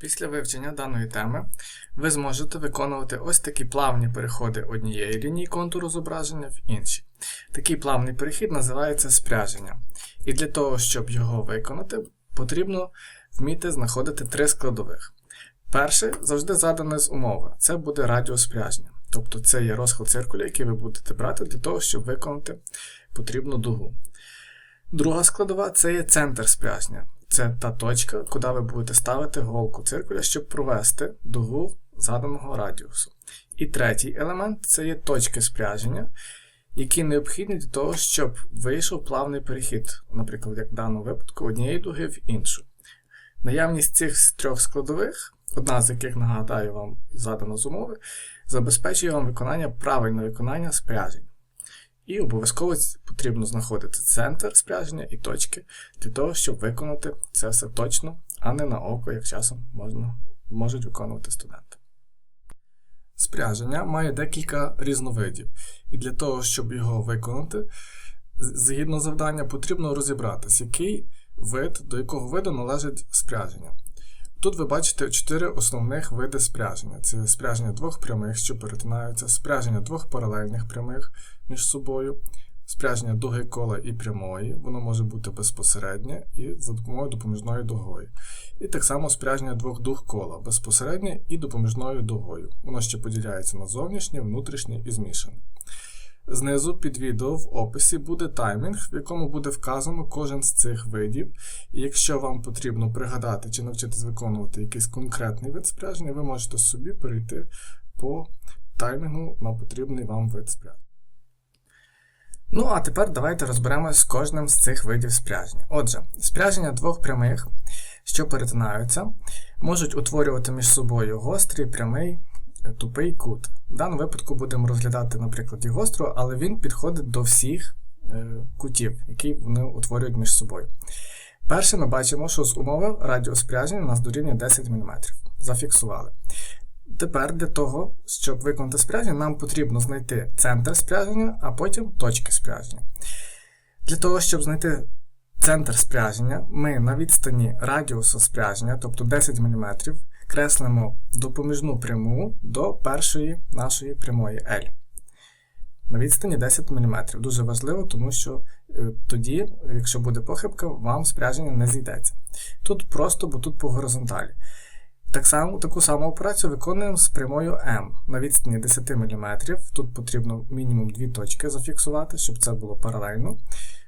Після вивчення даної теми ви зможете виконувати ось такі плавні переходи однієї лінії контуру зображення в інші. Такий плавний перехід називається спряження. І для того, щоб його виконати, потрібно вміти знаходити три складових. Перше завжди задане з умови. Це буде радіус спряження. Тобто це є розхил циркуля, який ви будете брати для того, щоб виконати потрібну дугу. Друга складова це є центр спряження. Це та точка, куди ви будете ставити голку циркуля, щоб провести дугу заданого радіусу. І третій елемент це є точки спряження, які необхідні для того, щоб вийшов плавний перехід, наприклад, як в даному випадку, однієї дуги в іншу. Наявність цих трьох складових, одна з яких нагадаю вам задана з умови, забезпечує вам виконання правильне виконання спряжень. І обов'язково потрібно знаходити центр спряження і точки для того, щоб виконати це все точно, а не на око, як часом можна, можуть виконувати студенти. Спряження має декілька різновидів, і для того, щоб його виконати, згідно завдання, потрібно розібратися, який вид, до якого виду належить спряження. Тут ви бачите чотири основних види спряження: це спряження двох прямих, що перетинаються, спряження двох паралельних прямих між собою, спряження дуги кола і прямої, воно може бути безпосереднє і за допомогою допоміжної дугою. І так само спряження двох дуг кола безпосереднє і допоміжною дугою. Воно ще поділяється на зовнішнє, внутрішнє і змішане. Знизу під відео в описі буде таймінг, в якому буде вказано кожен з цих видів. І якщо вам потрібно пригадати чи навчитись виконувати якийсь конкретний вид спряження, ви можете собі перейти по таймінгу на потрібний вам вид спряження. Ну, а тепер давайте розберемось з кожним з цих видів спряження. Отже, спряження двох прямих, що перетинаються, можуть утворювати між собою гострий, прямий, тупий кут. В даному випадку будемо розглядати, наприклад, його гострого, але він підходить до всіх е, кутів, які вони утворюють між собою. Перше, ми бачимо, що з умови радіус спряження у нас дорівнює 10 мм. Зафіксували. Тепер для того, щоб виконати спряження, нам потрібно знайти центр спряження, а потім точки спряження. Для того, щоб знайти центр спряження, ми на відстані радіусу спряження, тобто 10 мм, креслимо допоміжну пряму до першої нашої прямої L. На відстані 10 мм. Дуже важливо, тому що е, тоді, якщо буде похибка, вам спряження не зійдеться. Тут просто, бо тут по горизонталі. Так само, Таку саму операцію виконуємо з прямою М на відстані 10 мм. Тут потрібно мінімум дві точки зафіксувати, щоб це було паралельно.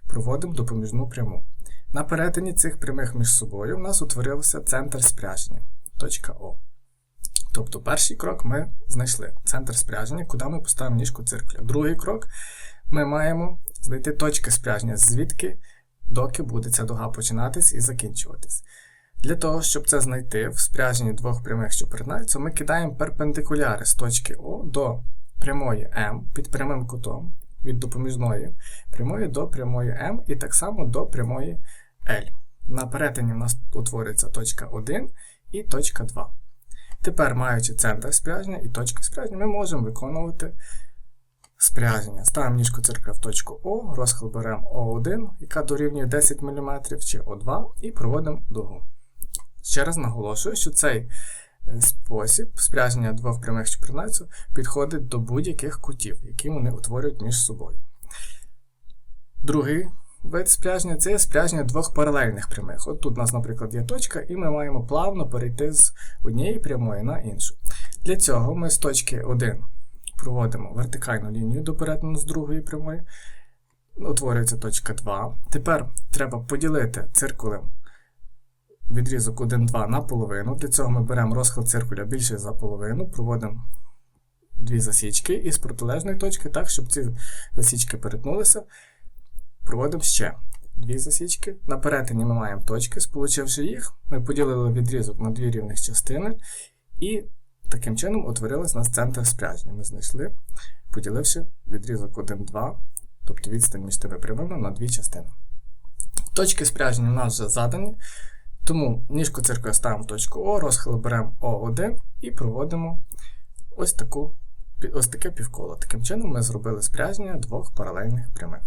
Проводимо допоміжну пряму. На перетині цих прямих між собою у нас утворився центр спряження. О. Тобто перший крок ми знайшли центр спряження, куди ми поставимо ніжку циркуля. Другий крок ми маємо знайти точки спряження, звідки доки буде ця дуга починатись і закінчуватись. Для того, щоб це знайти в спряженні двох прямих, що перетинаються, ми кидаємо перпендикуляри з точки О до прямої М під прямим кутом від допоміжної прямої до прямої М і так само до прямої L. На перетині у нас утвориться точка 1 і точка 2. Тепер, маючи центр спряження і точки спряження, ми можемо виконувати спряження. Ставимо ніжку циркля в точку О, розхил беремо О1, яка дорівнює 10 мм чи О2, і проводимо дугу. Ще раз наголошую, що цей е, спосіб спряження двох прямих що підходить до будь-яких кутів, які вони утворюють між собою. Другий вид спряження це спряження двох паралельних прямих. От тут у нас, наприклад, є точка, і ми маємо плавно перейти з однієї прямої на іншу. Для цього ми з точки 1 проводимо вертикальну лінію до перетину з другої прямої. Утворюється точка 2. Тепер треба поділити циркулем відрізок 1-2 на половину. Для цього ми беремо розхил циркуля більше за половину, проводимо дві засічки і з протилежної точки, так, щоб ці засічки перетнулися, проводимо ще дві засічки. На перетині ми маємо точки, сполучивши їх, ми поділили відрізок на дві рівних частини, і таким чином утворилось нас центр спряження. Ми знайшли, поділивши відрізок 1-2, тобто відстань між тими прямими на дві частини. Точки спряження у нас вже задані. Тому ніжку циркуля ставимо точку О, розхил беремо О1 і проводимо ось таку, ось таке півколо. Таким чином ми зробили спряження двох паралельних прямих.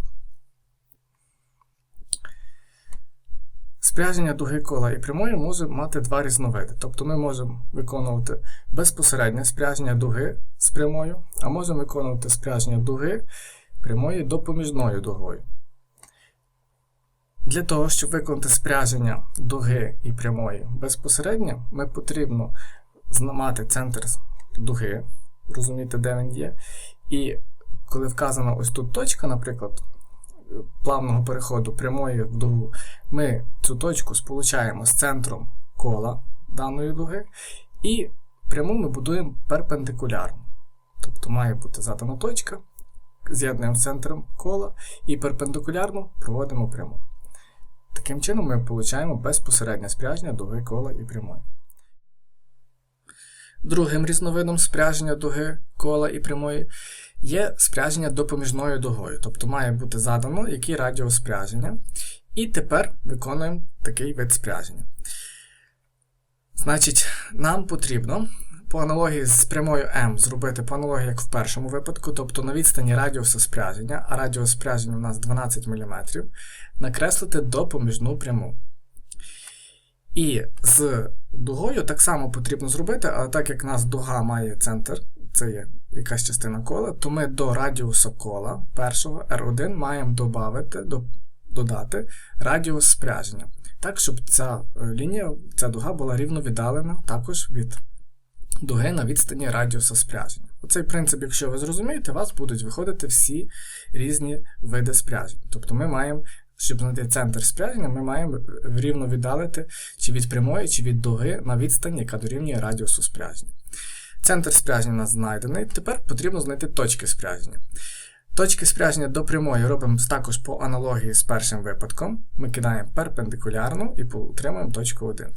Спряження дуги кола і прямої може мати два різновиди. Тобто ми можемо виконувати безпосереднє спряження дуги з прямою, а можемо виконувати спряження дуги прямої допоміжною дугою. Для того, щоб виконати спряження дуги і прямої безпосередньо, ми потрібно мати центр дуги, розуміти, де він є. І коли вказана ось тут точка, наприклад, плавного переходу прямої в дугу, ми цю точку сполучаємо з центром кола даної дуги, і пряму ми будуємо перпендикулярно. Тобто має бути задана точка, з'єднуємо з центром кола і перпендикулярно проводимо пряму. Таким чином ми отримуємо безпосереднє спряження дуги кола і прямої. Другим різновидом спряження дуги кола і прямої є спряження допоміжною дугою, тобто має бути задано який радіус спряження. І тепер виконуємо такий вид спряження. Значить, нам потрібно по аналогії з прямою М зробити по аналогії, як в першому випадку, тобто на відстані радіуса спряження, а радіус спряження у нас 12 мм, накреслити допоміжну пряму. І з дугою так само потрібно зробити, але так як у нас дуга має центр, це є якась частина кола, то ми до радіуса кола першого R1 маємо додати, додати радіус спряження. Так, щоб ця е, лінія, ця дуга була рівно віддалена також від дуги на відстані радіуса спряження. Оцей принцип, якщо ви зрозумієте, у вас будуть виходити всі різні види спряжень. Тобто ми маємо щоб знайти центр спряження, ми маємо рівно віддалити чи від прямої, чи від дуги на відстань, яка дорівнює радіусу спряження. Центр спряження у нас знайдений. Тепер потрібно знайти точки спряження. Точки спряження до прямої робимо також по аналогії з першим випадком. Ми кидаємо перпендикулярно і отримуємо точку 1.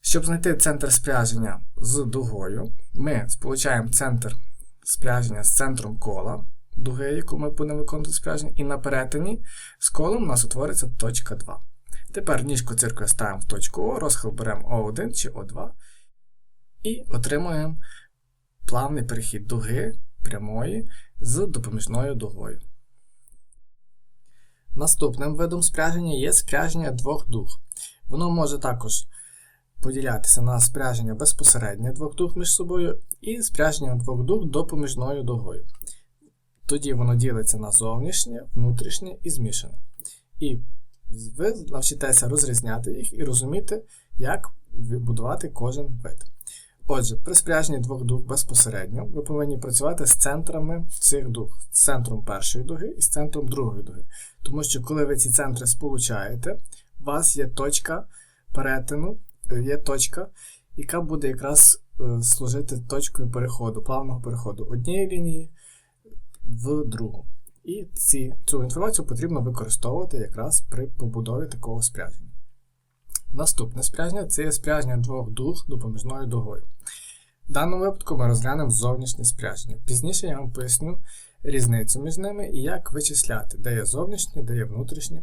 Щоб знайти центр спряження з дугою, ми сполучаємо центр спряження з центром кола дуги, яку ми будемо виконувати спряження, і на перетині з колом у нас утвориться точка 2. Тепер ніжку циркуля ставимо в точку О, розхил беремо О1 чи О2 і отримуємо плавний перехід дуги прямої з допоміжною дугою. Наступним видом спряження є спряження двох дуг. Воно може також поділятися на спряження безпосереднє двох дуг між собою і спряження двох дуг допоміжною дугою. Тоді воно ділиться на зовнішнє, внутрішнє і змішане. І ви навчитеся розрізняти їх і розуміти, як будувати кожен вид. Отже, при спряженні двох дуг безпосередньо ви повинні працювати з центрами цих дуг, з центром першої дуги і з центром другої дуги. Тому що, коли ви ці центри сполучаєте, у вас є точка перетину, е, є точка, яка буде якраз е, служити точкою переходу, плавного переходу однієї лінії в другу. І ці, цю інформацію потрібно використовувати якраз при побудові такого спряження. Наступне спряження це є спряження двох дуг допоміжною дугою. В даному випадку ми розглянемо зовнішнє спряження. Пізніше я вам поясню різницю між ними і як вичисляти, де є зовнішнє, де є внутрішнє.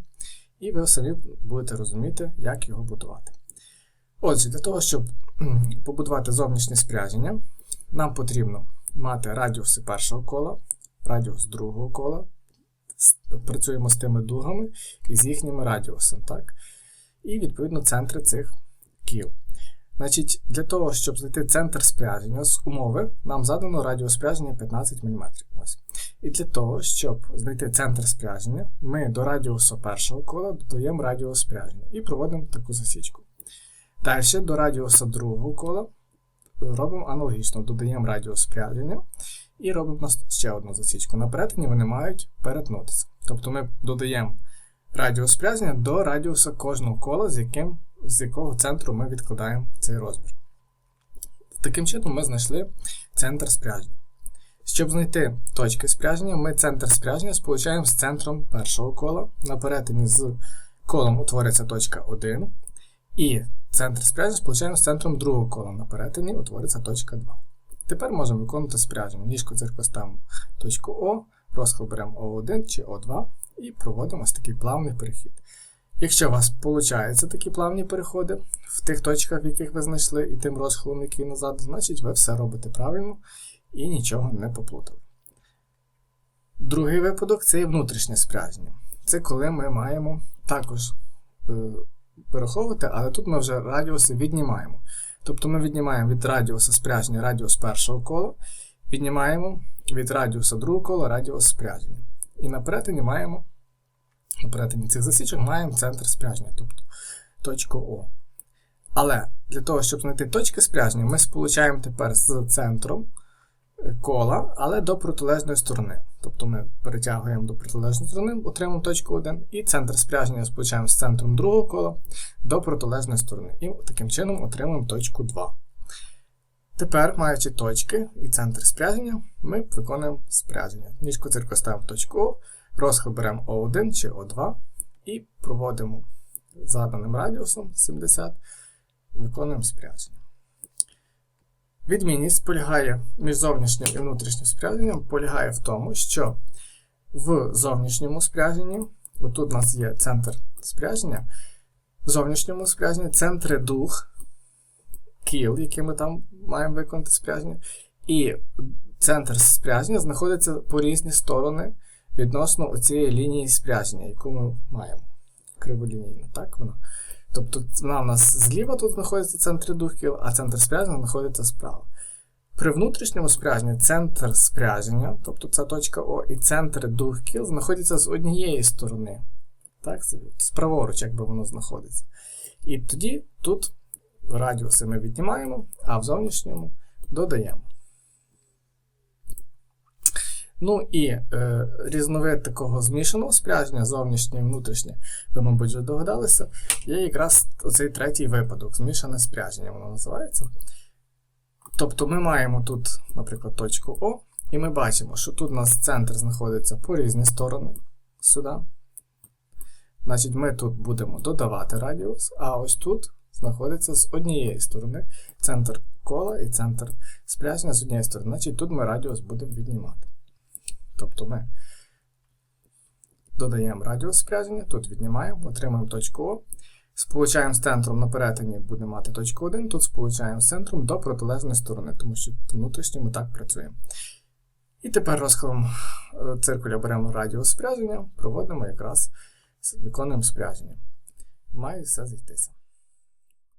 І ви самі будете розуміти, як його будувати. Отже, для того, щоб побудувати зовнішнє спряження, нам потрібно мати радіуси першого кола, радіус другого кола. Працюємо з тими дугами і з їхнім радіусом. так? І, відповідно, центри цих кіл. Значить, Для того, щоб знайти центр спряження з умови, нам задано радіус спряження 15 мм. Ось. І для того, щоб знайти центр спряження, ми до радіусу першого кола додаємо радіус спряження і проводимо таку засічку. Далі до радіуса другого кола робимо аналогічно, додаємо радіус спряження і робимо ще одну засічку. На перетині вони мають перетнутися. Тобто ми додаємо радіус спряження до радіуса кожного кола, з яким, з якого центру ми відкладаємо цей розмір. Таким чином ми знайшли центр спряження. Щоб знайти точки спряження, ми центр спряження сполучаємо з центром першого кола. На перетині з колом утвориться точка 1. І центр спряження сполучаємо з центром другого кола. На перетині утвориться точка 2. Тепер можемо виконувати спряження. Ніжку ставимо точку О, розхил беремо О1 чи О2 і проводимо ось такий плавний перехід. Якщо у вас виходять такі плавні переходи в тих точках, в яких ви знайшли, і тим розхилом, який назад, значить ви все робите правильно і нічого не поплутали. Другий випадок це є внутрішнє спряження. Це коли ми маємо також е, переховувати, але тут ми вже радіуси віднімаємо. Тобто ми віднімаємо від радіуса спряження радіус першого кола, віднімаємо від радіуса другого кола радіус спряження. І на перетині маємо, на перетині цих засічок маємо центр спряження, тобто точку О. Але для того, щоб знайти точки спряження, ми сполучаємо тепер з центром е, кола, але до протилежної сторони. Тобто ми перетягуємо до протилежної сторони, отримуємо точку 1, і центр спряження сполучаємо з центром другого кола до протилежної сторони. І таким чином отримуємо точку 2. Тепер, маючи точки і центр спряження, ми виконуємо спряження. Ніжку цирку ставимо в точку розхил беремо О1 чи О2 і проводимо заданим радіусом 70, виконуємо спряження. Відмінність полягає між зовнішнім і внутрішнім спряженням полягає в тому, що в зовнішньому спряженні, отут у нас є центр спряження, в зовнішньому спряженні центри дух, кіл, які ми там маємо виконати спряження, і центр спряження знаходиться по різні сторони відносно цієї лінії спряження, яку ми маємо. Криволінійна, так вона. Тобто вона у нас зліва тут знаходиться центр кіл, а центр спряження знаходиться справа. При внутрішньому спряженні центр спряження, тобто ця точка О, і центр кіл знаходяться з однієї сторони. Так, Справоруч, якби воно знаходиться. І тоді тут радіуси ми віднімаємо, а в зовнішньому додаємо. Ну і е, різновид такого змішаного спряження, зовнішнє і внутрішнє, ви, мабуть, вже догадалися, є якраз оцей третій випадок, змішане спряження, воно називається. Тобто ми маємо тут, наприклад, точку О, і ми бачимо, що тут у нас центр знаходиться по різні сторони сюди. Значить, ми тут будемо додавати радіус, а ось тут знаходиться з однієї сторони центр кола і центр спряження з однієї сторони. Значить, тут ми радіус будемо віднімати. Тобто ми додаємо радіус спряження, тут віднімаємо, отримаємо точку О. Сполучаємо з центром на перетині буде мати точку 1, тут сполучаємо з центром до протилежної сторони, тому що внутрішньо ми так працюємо. І тепер розхилом е, циркуля беремо радіус спряження, проводимо якраз, виконуємо спряження. Має все зійтися.